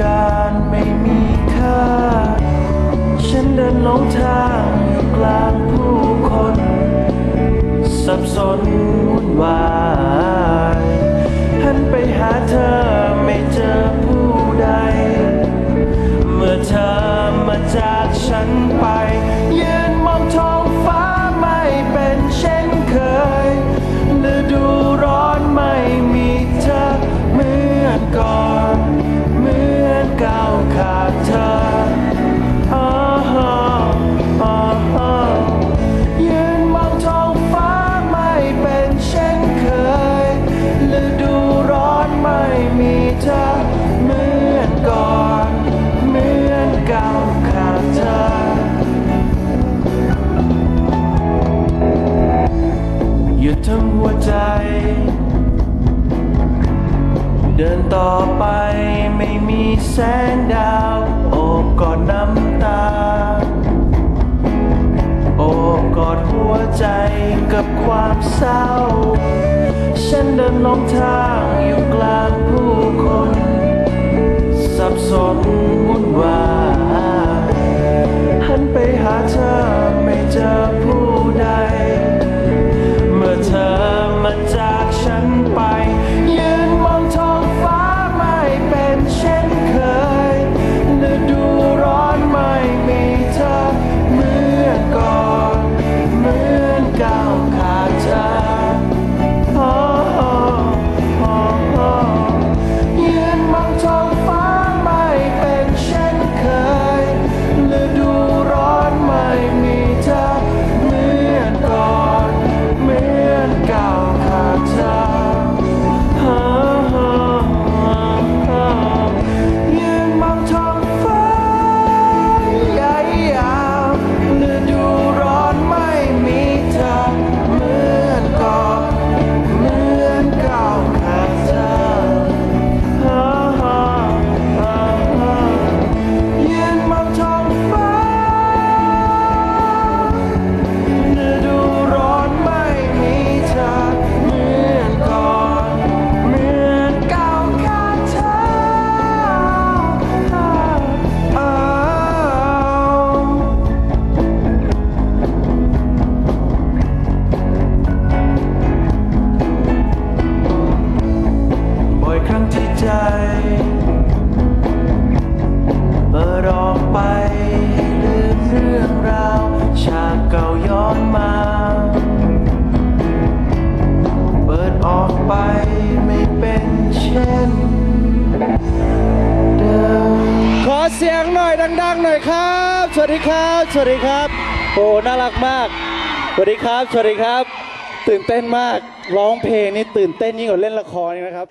การไม่มีค่า ฉันเดินหลงทางอยู่กลางผู้ ดินต่อไปไม่มีแสงดาวโอบกอดน้ำตา โอบกอดหัวใจกับความเศร้า ฉันเดินลงทางอยู่กลางผู้ ดังๆหน่อยครับ สวัสดีครับ สวัสดีครับ โอ้น่ารักมาก สวัสดีครับ สวัสดีครับ ตื่นเต้นมาก ร้องเพลงนี่ตื่นเต้นยิ่งกว่าเล่นละครนะครับ